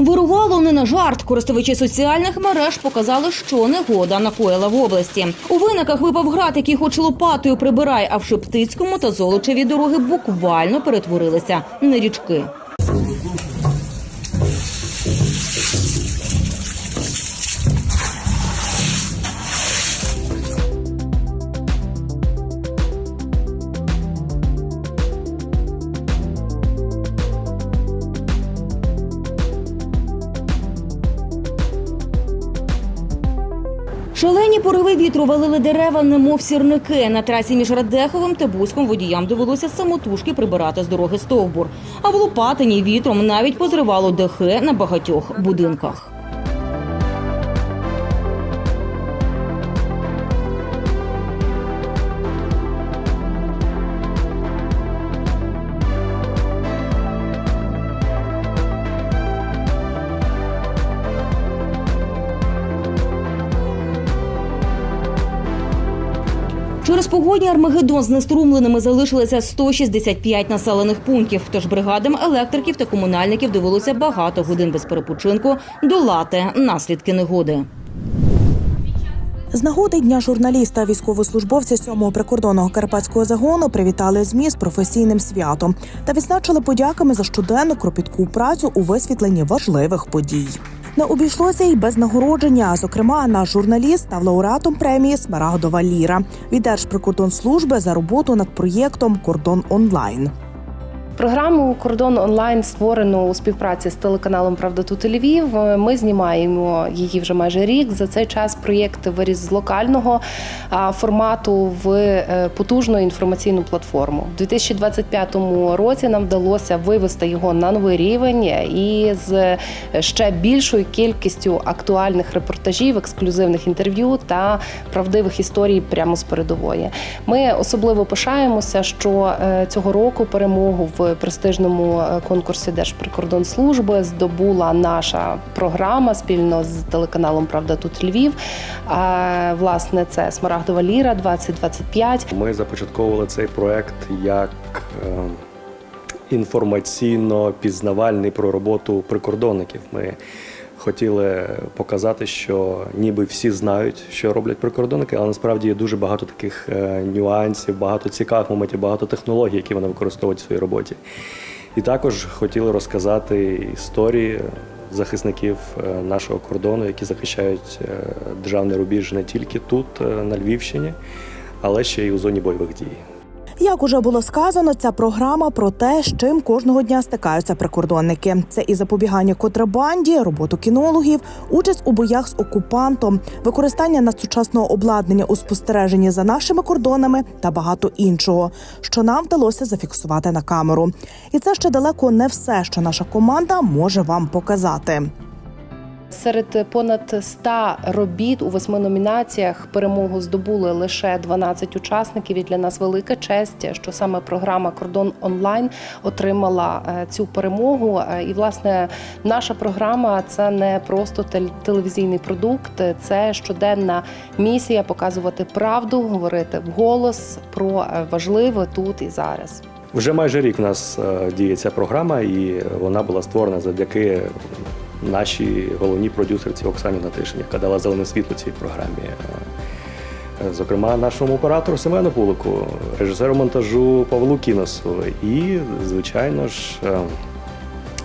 Вирувало не на жарт. Користувачі соціальних мереж показали, що негода накоїла в області. У виниках випав град, який хоч лопатою прибирай, а в Шептицькому та Золочеві дороги буквально перетворилися на річки. Вітру валили дерева, немов сірники. На трасі між Радеховим та Бузьком водіям довелося самотужки прибирати з дороги стовбур. А в Лопатині вітром навіть позривало дахи на багатьох будинках. Погодні Армагеддон з неструмленими залишилося 165 населених пунктів. Тож бригадам електриків та комунальників довелося багато годин без перепочинку долати наслідки негоди. З нагоди дня журналіста військовослужбовці 7-го прикордонного карпатського загону привітали ЗМІ з професійним святом та відзначили подяками за щоденну кропітку працю у висвітленні важливих подій. Не обійшлося й без нагородження. Зокрема, наш журналіст став лауреатом премії Смарагдова ліра від Держприкордонслужби за роботу над проєктом Кордон онлайн. Програму Кордон онлайн створено у співпраці з телеканалом Правда тут Львів. Ми знімаємо її вже майже рік. За цей час проєкт виріс з локального формату в е, потужну інформаційну платформу. У 2025 році нам вдалося вивести його на новий рівень і з ще більшою кількістю актуальних репортажів, ексклюзивних інтерв'ю та правдивих історій прямо з передової. Ми особливо пишаємося, що е, цього року перемогу в престижному е, конкурсі Держприкордонслужби здобула наша програма спільно з телеканалом Правда тут Львів. А, власне, це Смарагдова ліра 2025. Ми започатковували цей проект як е, інформаційно-пізнавальний про роботу прикордонників. Ми хотіли показати, що ніби всі знають, що роблять прикордонники, але насправді є дуже багато таких е, нюансів, багато цікавих моментів, багато технологій, які вони використовують в своїй роботі. І також хотіли розказати історії захисників е, нашого кордону, які захищають е, державний рубіж не тільки тут, на Львівщині, але ще й у зоні бойових дій. Як уже було сказано, ця програма про те, з чим кожного дня стикаються прикордонники. Це і запобігання контрабанді, роботу кінологів, участь у боях з окупантом, використання надсучасного обладнання у спостереженні за нашими кордонами та багато іншого, що нам вдалося зафіксувати на камеру. І це ще далеко не все, що наша команда може вам показати. Серед понад 100 робіт у восьми номінаціях перемогу здобули лише 12 учасників. І для нас велика честь, що саме програма Кордон онлайн отримала е, цю перемогу. Е, І власне наша програма це не просто тел- телевізійний продукт, це щоденна місія показувати правду, говорити вголос про е, важливе тут і зараз. Вже майже рік в нас діє ця програма, і вона була створена завдяки нашій головній продюсерці Оксані Натишині, яка дала зелене світло цій програмі. Зокрема, нашому оператору Семену Пулику, режисеру монтажу Павлу Кіносу і, звичайно ж, е,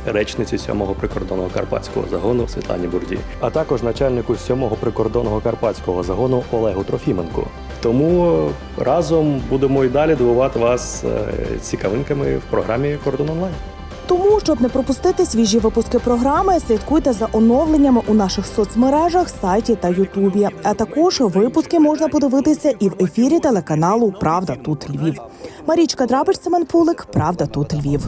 речниці 7-го прикордонного карпатського загону Світлані Бурді, а також начальнику 7-го прикордонного карпатського загону Олегу Трофіменку. Тому разом будемо і далі дивувати вас е, цікавинками в програмі Кордон онлайн. Тому, щоб не пропустити свіжі випуски програми, слідкуйте за оновленнями у наших соцмережах, сайті та Ютубі. А також випуски можна подивитися і в ефірі телеканалу Правда тут Львів. Марічка Драбич, Семен Пулик, Правда тут Львів.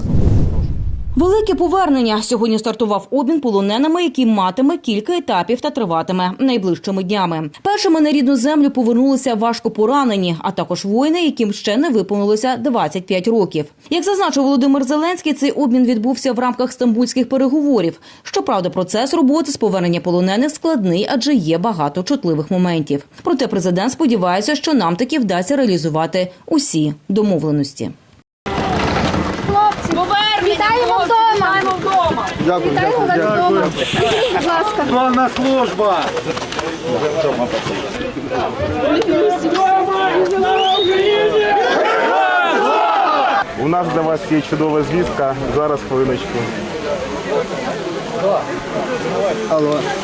Велике повернення сьогодні стартував обмін полоненими, який матиме кілька етапів та триватиме найближчими днями. Першими на рідну землю повернулися важко поранені, а також воїни, яким ще не виповнилося 25 років. Як зазначив Володимир Зеленський, цей обмін відбувся в рамках стамбульських переговорів. Щоправда, процес роботи з повернення полонених складний, адже є багато чутливих моментів. Проте президент сподівається, що нам таки вдасться реалізувати усі домовленості. Вітаємо вдома! Дякую, Вітаємо вас вдома! Будь ласка. Славна служба! У нас для вас є чудова звістка. Зараз хвилиночку.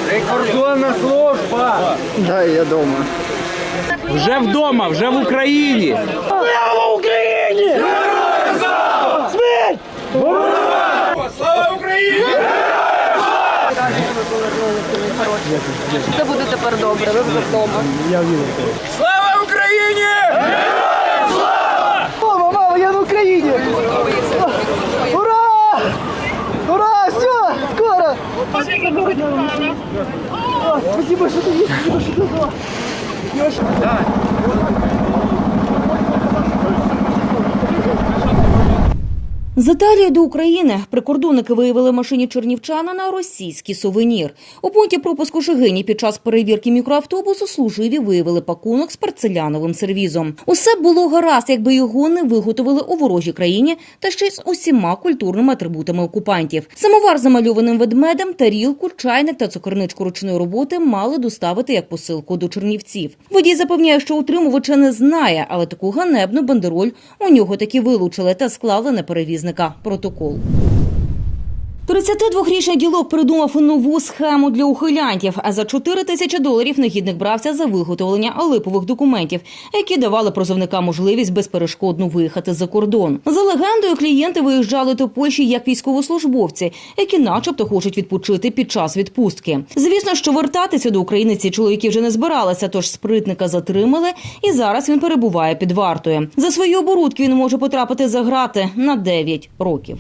Прикордонна служба! Да, я дома. Вже вдома, вже в Україні. Це буде тепер добре. Ви вже вдома. Слава Україні! Мама, мама, я в Україні! Ура! Ура! Все! Скоро! О, Спасибо, что ты есть, спасибо, что ты была. З Італії до України прикордонники виявили машині чернівчанина російський сувенір. У пункті пропуску Шигині під час перевірки мікроавтобусу служиві виявили пакунок з порцеляновим сервізом. Усе було гаразд, якби його не виготовили у ворожій країні та ще й з усіма культурними атрибутами окупантів. Самовар замальованим ведмедем, тарілку, чайник та цукерничку ручної роботи мали доставити як посилку до Чернівців. Водій запевняє, що утримувача не знає, але таку ганебну бандероль у нього таки вилучили та склали на перевізника протокол. 32-річний ділок придумав нову схему для ухилянтів. А за 4 тисячі доларів негідник брався за виготовлення липових документів, які давали прозовникам можливість безперешкодно виїхати за кордон. За легендою, клієнти виїжджали до Польщі як військовослужбовці, які, начебто, хочуть відпочити під час відпустки. Звісно, що вертатися до України ці чоловіки вже не збиралися, тож спритника затримали, і зараз він перебуває під вартою. За свої оборудки він може потрапити за грати на 9 років.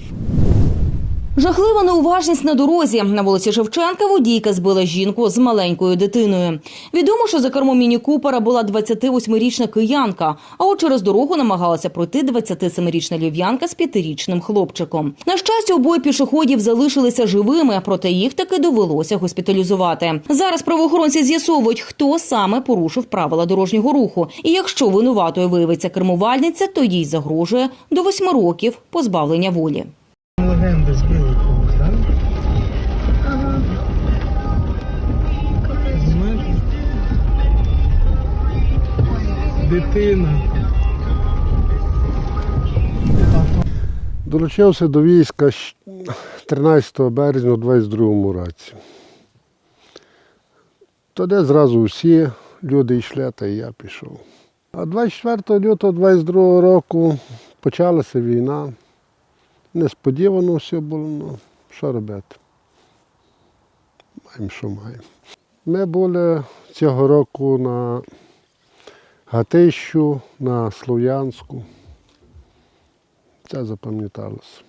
Жахлива неуважність на дорозі. На вулиці Шевченка водійка збила жінку з маленькою дитиною. Відомо, що за кермом міні-купера була 28-річна киянка, а от через дорогу намагалася пройти 27-річна львів'янка з 5-річним хлопчиком. На щастя, обоє пішоходів залишилися живими, проте їх таки довелося госпіталізувати. Зараз правоохоронці з'ясовують, хто саме порушив правила дорожнього руху. І якщо винуватою виявиться кермувальниця, то їй загрожує до 8 років позбавлення волі. Легенди збили когось, так? Знаєш? Дитина. Долучився до війська 13 березня у 22 році. Тоді зразу всі люди йшли, та і я пішов. А 24 лютого 22 року почалася війна. Несподівано все було, ну що робити? Маємо, що маємо. Ми були цього року на Гатищу, на Слов'янську. Це запам'яталося.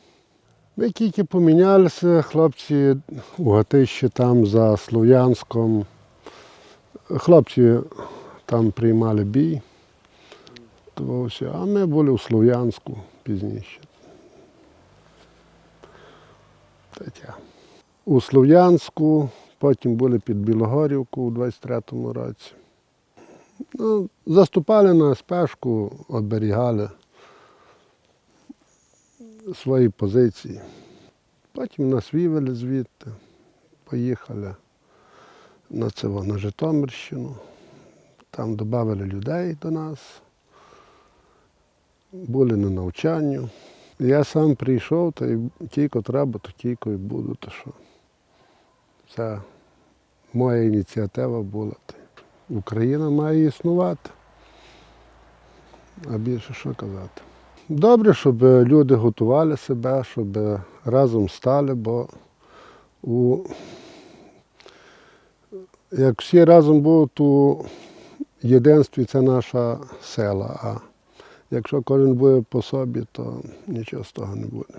Ми тільки помінялися, хлопці у Гатищі там за Слов'янськом. Хлопці там приймали бій. А ми були у Слов'янську пізніше. Таке. У Слов'янську, потім були під Білогорівку у 23-му році. Ну, заступали на спешку, оберігали свої позиції. Потім нас вивели звідти, поїхали на це на Житомирщину. Там додали людей до нас, були на навчанню. Я сам прийшов, та й тільки треба, то тільки і буду. То що. Це моя ініціатива була. Україна має існувати. А більше що казати. Добре, щоб люди готували себе, щоб разом стали, бо у... як всі разом будуть, в єдинстві це наша сила. Якщо кожен буде по собі, то нічого з того не буде.